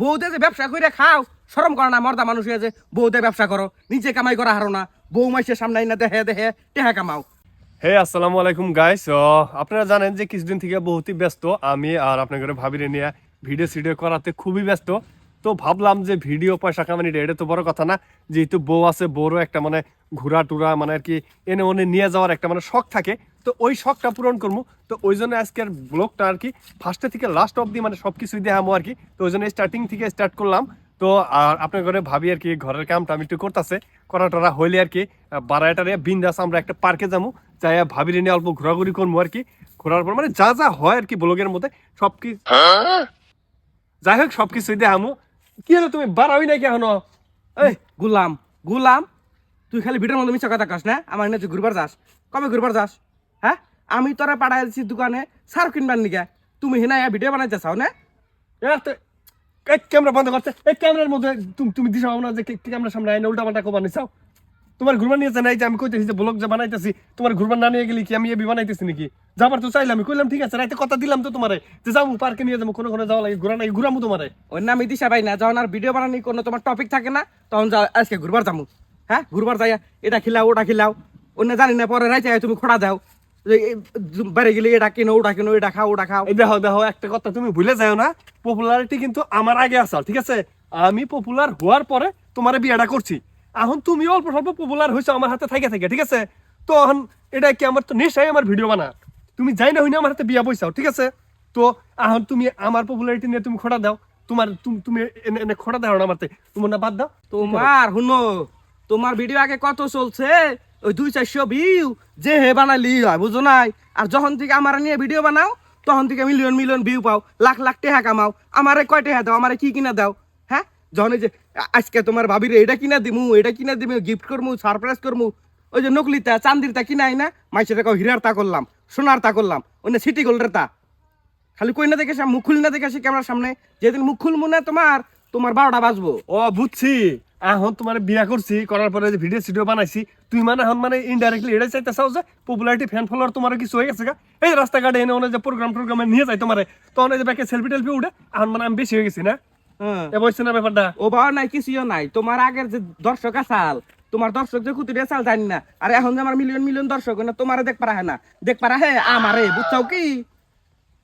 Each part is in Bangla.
বউতে যে ব্যবসা করে খাও, শরম করো না, মর্দা মানুষ হয়ে যে বউতে ব্যবসা করো, নিজে কামাই করা হারো না, বউ মাসের সামনে না দেহে দেহে টেহা কামাও। হে, আসসালামু আলাইকুম গাইস আপনারা জানেন যে কিছুদিন থেকে বহুতই ব্যস্ত, আমি আর আপনার ঘরে ভাবিরে নিয়ে ভিডিও সিডিও করাতে খুবই ব্যস্ত। তো ভাবলাম যে ভিডিও পয়সা কামানিটা, এটা তো বড় কথা না, যেহেতু বউ আছে, বউরও একটা মানে ঘোরা টুরা মানে আর কি এনে ওনে নিয়ে যাওয়ার একটা মানে শখ থাকে। তো ওই শখটা পূরণ করব তো ওই জন্য আজকের ব্লগটা আর কি ফার্স্টে থেকে লাস্ট অবধি মানে সব কিছুই দেখামো আর কি। তো ওই জন্য স্টার্টিং থেকে স্টার্ট করলাম। তো আর আপনার ঘরে ভাবি আর কি, ঘরের কামটা আমি একটু করতেছে। করা টরা হইলে আর কি বারাটারে বিন্দাস আমরা একটা পার্কে যাব যাই ভাবিরে নিয়ে অল্প ঘোরাঘুরি করব আর কি। ঘোরার পর মানে যা যা হয় আর কি ব্লগের মধ্যে সব কি যাই হোক সব কিছুই দেখামো। কি হলো তুমি বাড়াওই নাকি এখনও? এই, গুলাম গুলাম, তুই খালি ভিডিওর মধ্যে মিশা কথা কাস না? আমার এনে ঘুরবার যাস, কবে ঘুরবার যাস? হ্যাঁ? আমি তোরা পাঠাই দিচ্ছি দোকানে সার কিনবার নিকে তুমি হিনা ভিডিও বানাইতে চাও না? এ এই ক্যামেরা বন্ধ করছে। এই ক্যামেরার মধ্যে তুমি দিশা না যে ক্যামেরার সামনে আইনা উল্টা পাল্টা কোবানি চাও তোমার ঘুরবার নিয়ে নাই যে আমি কইতেছি যে ব্লগ যে বানাইতেছি তোমার ঘুরবার না নিয়ে গেলি কি আমি এবি বানাইতেছি নাকি? যাবার তো চাইলাম আমি কইলাম ঠিক আছে রাইতে কথা দিলাম তো তোমারে যে যাব পার্কে নিয়ে যাব কোনো কোনো যাওয়া লাগে ঘুরা নাই ঘুরামু তোমারে। ওর নাম দিশা পাই না যখন আর ভিডিও বানানি কোনো তোমার টপিক থাকে না তখন যাও আজকে ঘুরবার যাব। হ্যাঁ? ঘুরবার যাইয়া এটা খিলাও ওটা খিলাও। অন্য জানি না পরে রাইতে তুমি খোড়া দাও। এই বাইরে গেলে এটা কিনো ওটা কিনো এটা খাও ওটা খাও। দেখো দেখো একটা কথা তুমি ভুলে যাও না। পপুলারিটি কিন্তু আমার আগে আসাল ঠিক আছে? আমি পপুলার হওয়ার পরে তোমার বিয়েটা করছি। এখন তুমি অল্প স্বল্প পপুলার হয়েছো আমার হাতে থাকে থাকে ঠিক আছে? তো এখন এটা কি আমার তো নেশাই আমার ভিডিও বানা। তুমি যাই না হইনা আমার হাতে বিয়া পয়সাও ঠিক আছে? তো এখন তুমি আমার পপুলারিটি নিয়ে তুমি খোটা দাও। তোমার তুমি তুমি এনে এনে খোটা দাও না আমারতে। তোমার না বাদ দাও। তোমার শুনো তোমার ভিডিও আগে কত চলছে? ওই দুই চারশো ভিউ যে হে বানালি হয়, বুঝো নাই? আর যখন থেকে আমার নিয়ে ভিডিও বানাও, তখন থেকে মিলিয়ন মিলিয়ন ভিউ পাও, লাখ লাখ টেহা কামাও। আমারে কয় টেহা দাও, আমারে কি কিনা দাও? হ্যাঁ? যখন যে, আজকে তোমার ভাবিরে এটা কিনা দিমু, এটা কিনা দিমু গিফট করমু সারপ্রাইজ করমু, ওই যে নকলিতা চান্দিরটা কিনা আই না মাইসে দেখো হীরার তা করলাম, সোনার তা করলাম, ওই সিটি গোল্ডের তা। খালি কই না দেখে মুখ খুলি না দেখে ক্যামেরার সামনে। যেদিন মুখ খুলবো না তোমার তোমার বারোটা বাজবো। ও, বুঝছি। এখন তোমার বিয়া করছি করার পরে যে ভিডিও সিডিও বানাইছি তুই মানে এখন মানে ইনডাইরেক্টলি এটা চাইতেছাও যে পপুলারিটি ফ্যান ফলোয়ার তোমার কিছু হয়ে গেছে গা? এই রাস্তাঘাটে এনে ওনে যে প্রোগ্রাম প্রোগ্রামে নিয়ে যায় তোমারে তখন এই যে ব্যাকে সেলফি টেলফি উঠে এখন মানে আমি বেশি হয়ে গেছি না? হ্যাঁ। এ বলছে না ব্যাপারটা? ও বাবা নাই কিছুও নাই। তোমার আগের যে দর্শক আসাল তোমার দর্শক যে কুতুরে চাল জানি না। আর এখন যে আমার মিলিয়ন মিলিয়ন দর্শক না তোমারে দেখ পারা না। দেখ পারা হে আমারে বুঝছাও কি?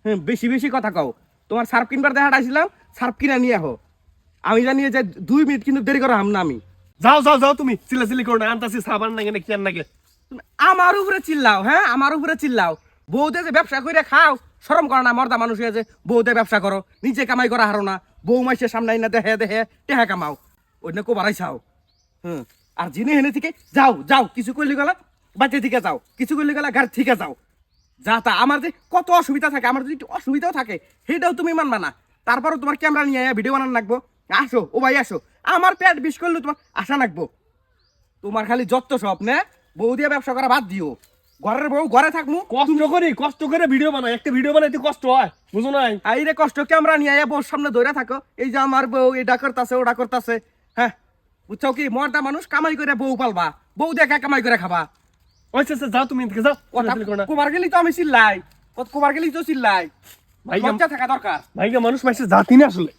হ্যাঁ বেশি বেশি কথা কও। তোমার সার্ফ কিনবার দেখা আইছিলাম সার্ফ কিনা নিয়ে আহো। আমি জানি যে দুই মিনিট কিন্তু দেরি করা হাম না আমি। যাও যাও যাও তুমি। চিল্লা চিল্লি করো না আনতাছি সাবান নাকি নাকি আর নাকি? তুমি আমার উপরে চিল্লাও হ্যাঁ? আমার উপরে চিল্লাও। বউতে যে ব্যবসা করে খাও শরম করো না মর্দা মানুষ হয়ে যে বউতে ব্যবসা করো। নিজে কামাই করা হারো না। বউ মাসের সামনে না দেহে দেহে টেহা কামাও। ওই না কো বাড়াইছাও হুম। আর জিনে হেনে থেকে যাও যাও কিছু করলে গেলা বাচ্চা থেকে যাও কিছু করলে গেলা গাড়ি থেকে যাও। যা তা আমার যে কত অসুবিধা থাকে আমার যদি একটু অসুবিধাও থাকে সেটাও তুমি মানবা না। তারপরও তোমার ক্যামেরা নিয়ে আয়া ভিডিও বানান লাগবো। আসো ও ভাই আসো। আমার পেট বিষ করলে তোমার আশা লাগবো তোমার খালি যত সব নে বউ দিয়ে ব্যবসা করা বাদ দিও। ঘরের বউ ঘরে থাকমু। কষ্ট করি কষ্ট করে ভিডিও বানাই একটা ভিডিও বানাইতে কষ্ট হয় বুঝো নাই? আইরে কষ্ট ক্যামেরা নিয়ে আয়া বউর সামনে ধরে থাকো। এই যে আমার বউ এটা করতাছে ওটা করতাছে হ্যাঁ? বুঝছ কি? মর্দা মানুষ কামাই করে বউ পালবা। বউ দেখা কামাই করে খাবা। ওই আচ্ছা, আচ্ছা, যাও তুমি এদিকে যাও। কুমার গেলি তো আমি চিল্লাই। কত কুমার গেলি তো চিল্লাই। ভাই, থাকা দরকার। ভাইকে মানুষ মাসে জাতি না আসলে।